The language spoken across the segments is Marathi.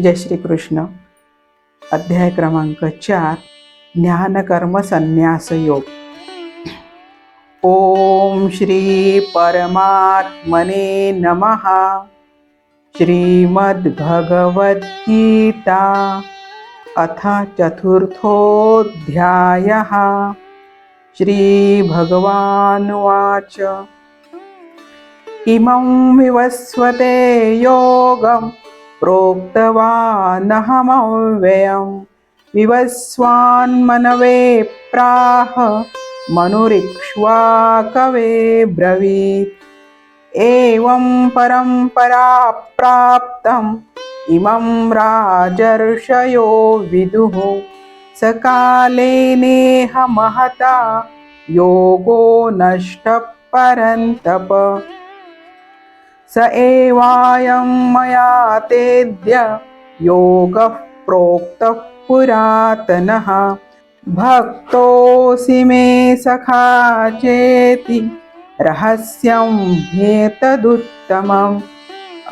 जय श्री कृष्ण अध्याय क्रमांक चार ज्ञानकर्म संन्यास योग. ओम श्री परमात्मने नमः. श्रीमद्भगवद्गीता अथ चतुर्थोऽध्यायः. श्रीभगवानुवाच. इमं विवस्वते योगम् प्रोक्तवानहमव्ययं। विवस्वान्मनवे प्राह मनुरिक्ष्वाकवे ब्रवीत्। एवं परम्परा प्राप्तम् इमं राजर्षयो विदुः। सकाले नेह महता योगो नष्टः परन्तप स एवायं मया तेद्य योगः प्रोक्तः पुरातनः। भक्तोऽसि मे सखा चेति रहस्यं ह्येतदुत्तमम्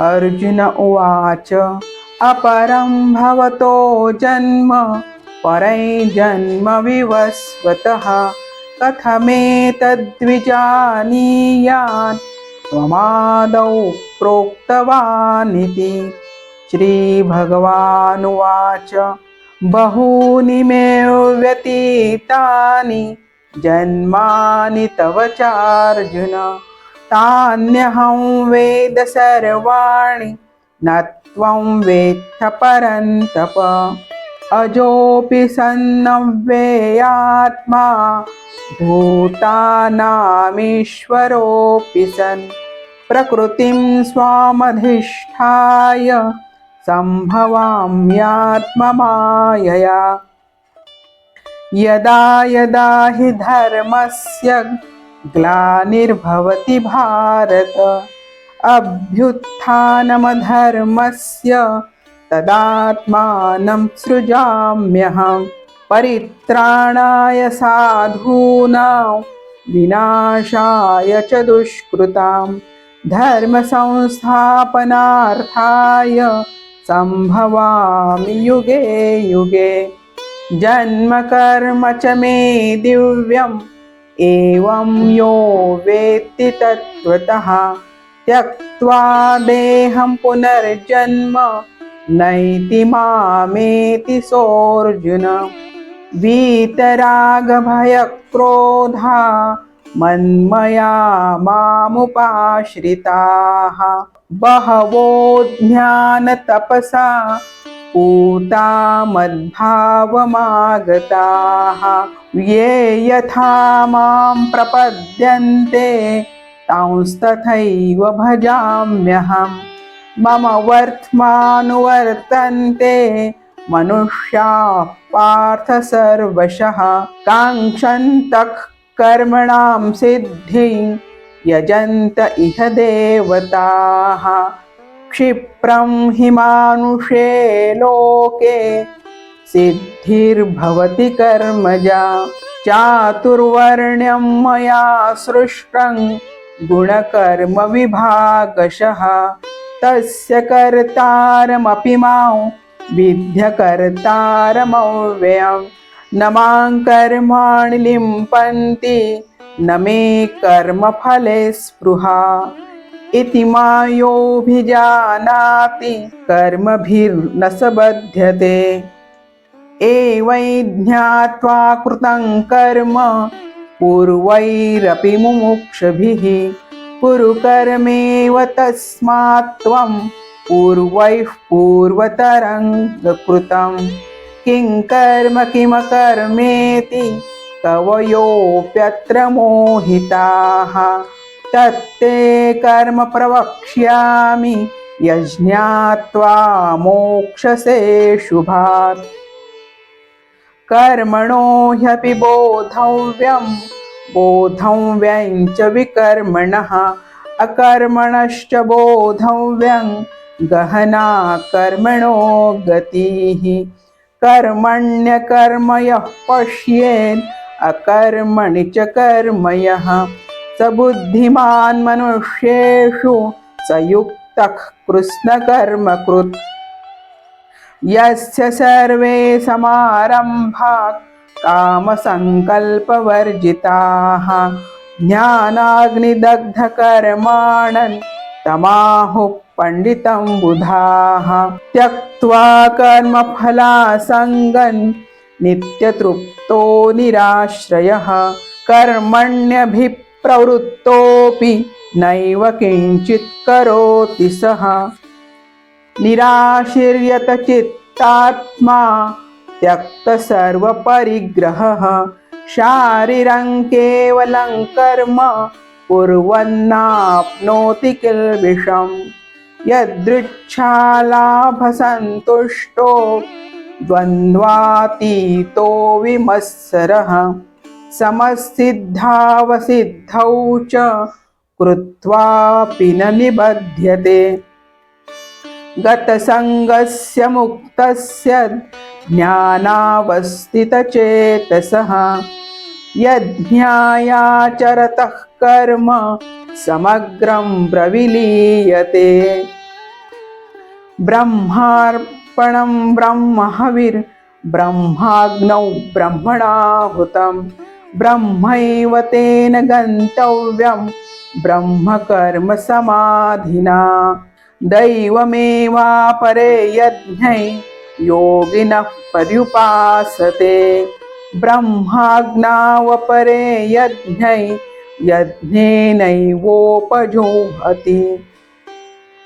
अर्जुन उवाच अपरं भवतो जन्म परैजन्म विवस्वतः। कथमेतद्विजानीयान् त्वमादौ प्रोक्तवानिति श्रीभगवानुवाच बहूनि मे व्यतीतानि जन्मानि तव चार्जुन तान्यहं वेद सर्वाणि न त्वं वेत्थ परन्तप अजोऽपि सन्नव्येयात्मा भूतानामीश्वरोऽपि सन् प्रकृतिं स्वामधिष्ठाय सम्भवाम्यात्ममायया। यदा यदा हि धर्मस्य ग्लानिर्भवति भारत अभ्युत्थानमधर्मस्य तदात्मानं सृजाम्यहम्। परित्राणाय साधूनां विनाशाय च दुष्कृतां धर्मसंस्थापनार्थाय सम्भवामि युगे युगे। जन्मकर्म च मे दिव्यम् एवं यो वेत्ति तत्त्वतः। त्यक्त्वा देहं पुनर्जन्म नैति मामेति सोऽर्जुन। वीतरागभयक्रोधा मन्मया मामुपाश्रिताः। बहवो ज्ञानतपसा पूता मद्भावमागताः ये यथा मां प्रपद्यन्ते तांस्तथैव भजाम्यहम्। मम वर्त्मानुवर्तन्ते मनुष्या पार्थ सर्वशः काङ्क्षन्तः कर्मणां सिद्धिं यजन्त इह देवताः। क्षिप्रं हि मानुषे लोके सिद्धिर्भवति कर्मजा। चातुर्वर्ण्यं मया सृष्टं गुणकर्मविभागशः। तस्य कर्तारमपि मां विद्यकर्तारमव्ययं न मां कर्माणि लिम्पन्ति न मे कर्मफले स्पृहा। इति मायोऽभिजानाति कर्मभिर्न स बध्यते एवै ज्ञात्वा कृतं कर्म पूर्वैरपि मुमुक्षुभिः। कुरु कर्मेव तस्मात् त्वं पूर्वैः पूर्वतरं कृतं किं कर्म किमकर्मेति कवयोऽप्यत्र मोहिताः। तत्ते कर्म प्रवक्ष्यामि यज्ञात्वा मोक्षसे शुभात्। कर्मणो ह्यपि बोधव्यं बोधव्यं च विकर्मणः। अकर्मणश्च बोधव्यं गहना कर्मणो गतिः। कर्मण्यकर्मयः पश्येन् अकर्मणि च कर्मयः। स बुद्धिमान् मनुष्येषु स युक्तः कृष्णकर्मकृत् यस्य सर्वे समारम्भा कामसङ्कल्पवर्जिताः। ज्ञानाग्निदग्धकर्माणन् तमाहुः पण्डितं बुधाः त्यक्त्वा कर्मफलासङ्गन् नित्यतृप्तो निराश्रयः कर्मण्यभिप्रवृत्तोऽपि नैव किञ्चित् करोति सः। निराशिर्यतचित्तात्मा त्यक्तसर्वपरिग्रहः शारीरं केवलं कर्म कुर्वन्नाप्नोति किल्बिषम् यदृच्छालाभसन्तुष्टो द्वन्द्वातीतो विमत्सरः समसिद्धावसिद्धौ च कृत्वापि न निबध्यते। गतसङ्गस्य मुक्तस्य ज्ञानावस्थितचेतसः। यज्ञायाचरतः कर्म समग्रं प्रविलीयते ब्रह्मार्पणं ब्रह्महविर्ब्रह्माग्नौ ब्रह्मणाहुतं। ब्रह्मैव तेन गन्तव्यं ब्रह्मकर्मसमाधिना। दैवमेवापरे यज्ञै योगिनः पर्युपासते। ब्रह्माग्नावपरे यज्ञै यज्ञेनैवोपजोहति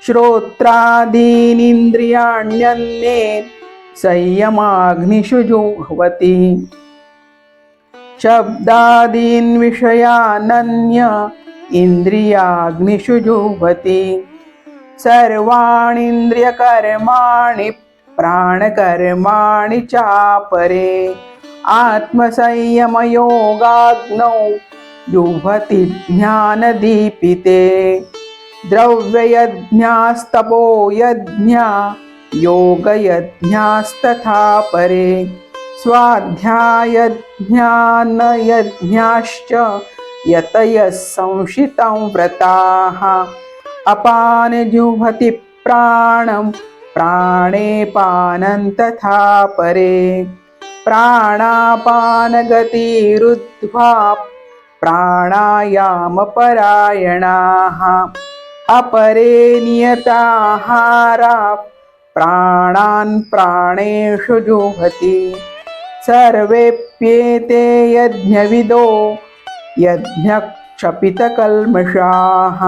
श्रोत्रादीनिन्द्रियाण्यन्ये संयमाग्निषु जुह्वति शब्दादीन् विषयानन्य इन्द्रियाग्निषु जुह्वति सर्वाणीन्द्रियकर्माणि प्राणकर्माणि चापरे। आत्मसंयमयोगाग्नौ जुह्वति ज्ञानदीपिते द्रव्ययज्ञास्तपो यज्ञा योगयज्ञास्तथा परे स्वाध्यायज्ञानयज्ञाश्च यतयः संशितं व्रताः। अपानजुहति प्राणं प्राणेपानं तथा परे प्राणापानगतिरुद्ध्वा प्राणायामपरायणाः। अपरे नियताहारा प्राणान् प्राणेषु जुहति सर्वेऽप्येते यज्ञविदो यज्ञक्षपितकल्मषाः।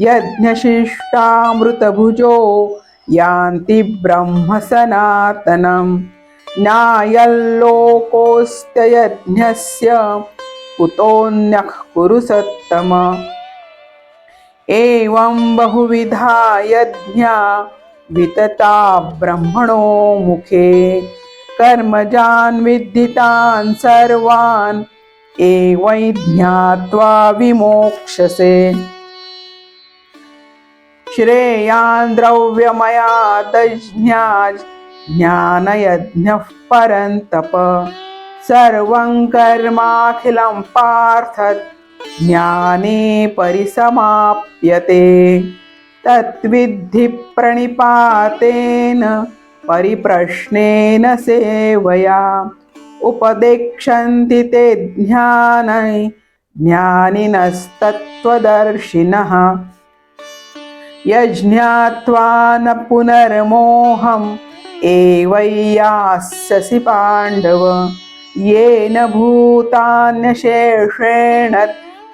यज्ञशिष्टामृतभुजो यान्ति ब्रह्म सनातनम् न्यायल्लोकोऽस्त्ययज्ञस्य कुतोऽन्यः कुरुसत्तम एवं बहुविधा यज्ञा वितता ब्रह्मणो मुखे। कर्मजान् विद्धितान् सर्वान् एवै ज्ञात्वा विमोक्षसे। श्रेयान् द्रव्यमयादज्ञा ज्ञानयज्ञः परन्तप। सर्वं कर्माखिलं पार्थ ज्ञाने परिसमाप्यते। तद्विद्धि प्रणिपातेन परिप्रश्नेन सेवया। उपदेक्षन्ति ते ज्ञानै ज्ञानिनस्तत्त्वदर्शिनः। यज्ञात्वा न पुनर्मोहम् एवैयास्यसि पाण्डव। येन भूतान्यशेषेण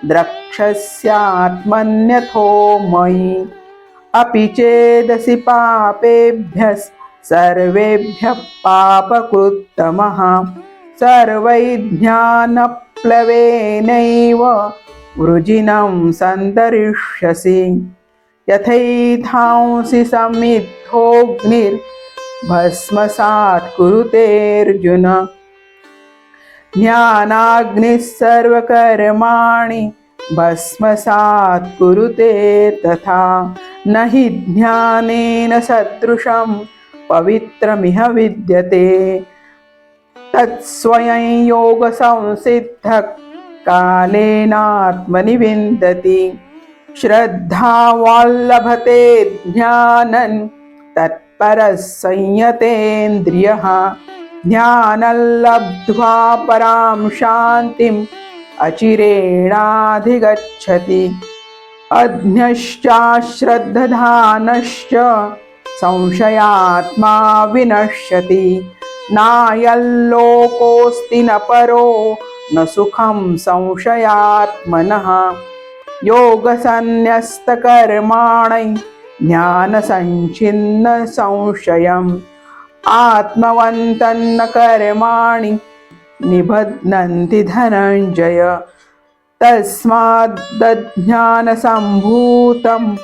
द्रक्षस्यात्मन्यथो मयि। अपि चेदसि पापेभ्यः सर्वेभ्यः पापकृत्तमः। सर्वैज्ञानप्लवेनैव वृजिनं सन्दरिष्यसि यथैथांसि समिद्धोऽग्निर्भस्मसात् कुरुतेऽर्जुन ज्ञानाग्निः सर्वकर्माणि भस्मसात् कुरुते तथा। न हि ज्ञानेन सदृशं पवित्रमिह विद्यते। तत्स्वयं योगसंसिद्धः कालेनात्मनि विन्दति श्रद्धावाल्लभते ज्ञानं ज्ञानन् मत्परः संयतेन्द्रियः। ज्ञानं परां शान्तिम् अचिरेणाधिगच्छति। अज्ञश्चाश्रद्धधानश्च संशयात्मा विनश्यति। नायल्लोकोऽस्ति न परो न सुखं संशयात्मनः। योगसन्न्यस्तकर्माणै ज्ञानसञ्चिन्न संशयम्। आत्मवन्तन्न कर्माणि निबध्नन्ति धनञ्जय। तस्माद्दज्ञानसम्भूतं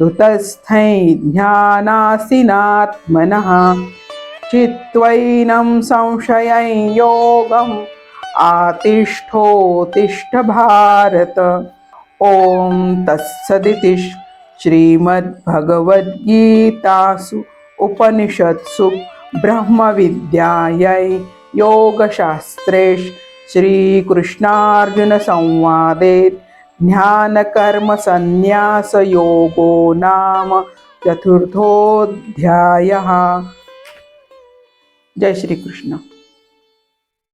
ऋतस्थै ज्ञानासिनात्मनः। चित्त्वैनं संशयं योगम् आतिष्ठोतिष्ठ भारत ॐ तत्सदिति श्रीमद्भगवद्गीतासु उपनिषत्सु ब्रह्मविद्यायै योगशास्त्रे श्रीकृष्णार्जुनसंवादे ज्ञानकर्मसन्न्यासयोगो नाम चतुर्थोऽध्यायः। जय श्रीकृष्ण।